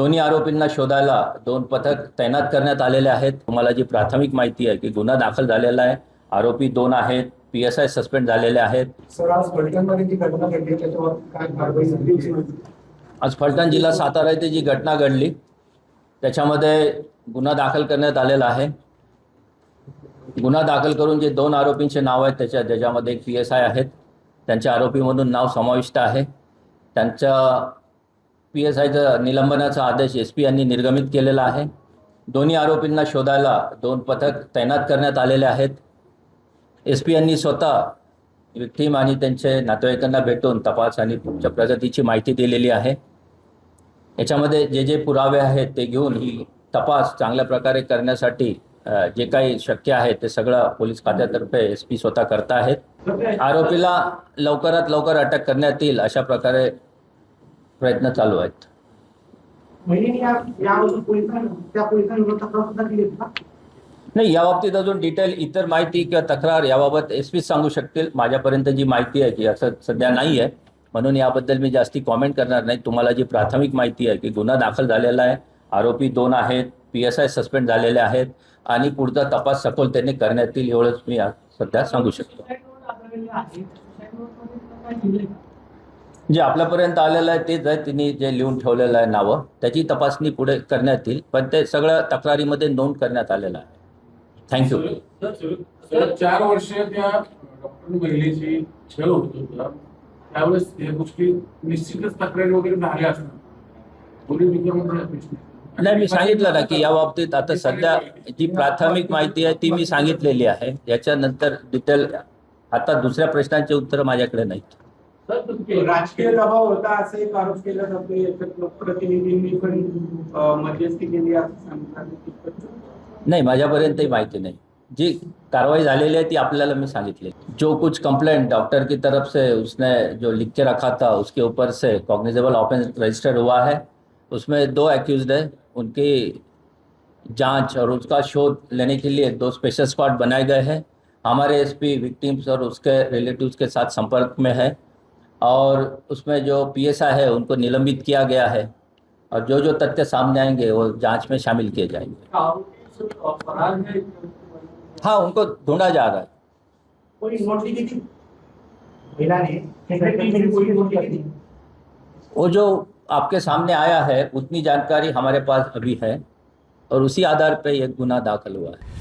दोन्ही आरोपींना शोधायला दोन पथक तैनात करण्यात आलेले आहेत. तुम्हाला जी प्राथमिक माहिती आहे की गुन्हा दाखल झालेला आहे. आरोपी दोन आहेत. पी एस आय सस्पेंड झालेले आहेत. आज फलटण जिल्हा सातारा येथे जी घटना घडली त्याच्यामध्ये गुन्हा दाखल करण्यात आलेला आहे. गुन्हा दाखल करून जे दोन आरोपींचे नाव आहेत त्याच्या त्याच्यामध्ये एक पी एस आय आहेत. त्यांच्या आरोपी म्हणून नाव समाविष्ट आहे. त्यांच्या पी एस आयचं निलंबनाचा आदेश एस पी यांनी निर्गमित केलेला आहे. दोन्ही आरोपींना शोधायला दोन पथक तैनात करण्यात आलेले आहेत. एस पी यांनी स्वतः विक्टीम आणि त्यांचे नातेवाईकांना भेटून तपास आणि पुढच्या प्रगतीची माहिती दिलेली आहे. याच्यामध्ये जे जे पुरावे आहेत ते घेऊन ही तपास चांगल्या प्रकारे करण्यासाठी जे काही शक्य आहे ते सगळं पोलीस खात्यातर्फे एस पी स्वतः करत आहेत आरोपीला लवकरात लवकर अटक करण्यात येईल अशा प्रकारे प्रयत्न चालू आहेत? नाही या बाबतीत अजून डिटेल इतर माहिती किंवा तक्रार याबाबत एस पीच सांगू शकतील. माझ्यापर्यंत जी माहिती आहे की असं सध्या नाही आहे. म्हणून याबद्दल मी जास्ती कॉमेंट करणार नाही. तुम्हाला जी प्राथमिक माहिती आहे की गुन्हा दाखल झालेला आहे. आरोपी दोन आहेत. पी एस आय सस्पेंड झालेले आहेत. आणि पुढचा तपास सखोलतेने करण्यात येईल एवढंच मी सध्या सांगू शकतो. जे आपल्यापर्यंत आलेलं आहे तेच आहे. तिने जे लिहून ठेवलेलं आहे नावं त्याची तपासणी पुढे करण्यात येईल. पण ते सगळं तक्रारीमध्ये नोंद करण्यात आलेलं आहे. थँक्यू सर चार वर्ष त्या डॉक्टर महिलेची छळ होत होता. त्यावेळेस या गोष्टी निश्चितच तक्रारी वगैरे झाल्या असणार पोलीस डिपार्टमेंटच्या अपेक्षित नाही मी सांगितलं ना की या बाबतीत आता सध्या जी प्राथमिक माहिती आहे ती मी सांगितलेली आहे. याच्यानंतर डिटेल आता दुसऱ्या प्रश्नांची उत्तरं माझ्याकडे नाहीत. राजकीय दबाव होता असे एक आरोप केला जातो याच्यात लोकप्रतिनिधींनी पण मध्यस्थी केली असं सांगतात नहीं माझ्यापर्यंत ही माहिती नहीं. जी कार्रवाई झालेली है ती आपल्याला मी सांगितली. जो कुछ कंप्लेंट डॉक्टर की तरफ़ से उसने जो लिख के रखा था उसके ऊपर से कॉग्निजेबल ऑफेंस रजिस्टर्ड हुआ है उसमें दो एक्यूज है उनकी जाँच और उसका शोध लेने के लिए दो स्पेशल स्क्वाड बनाए गए हैं. हमारे एसपी विक्टिम्स और उसके रिलेटिव्स के साथ संपर्क में है. और उसमें जो पीएसआई है उनको निलंबित किया गया है। और जो जो तथ्य सामने आएँगे वो जाँच में शामिल किए जाएँगे। हाँ उनको ढूंढा जा रहा है। वो जो आपके सामने आया है उतनी जानकारी हमारे पास अभी है और उसी आधार पर ये गुना दाखिल हुआ है।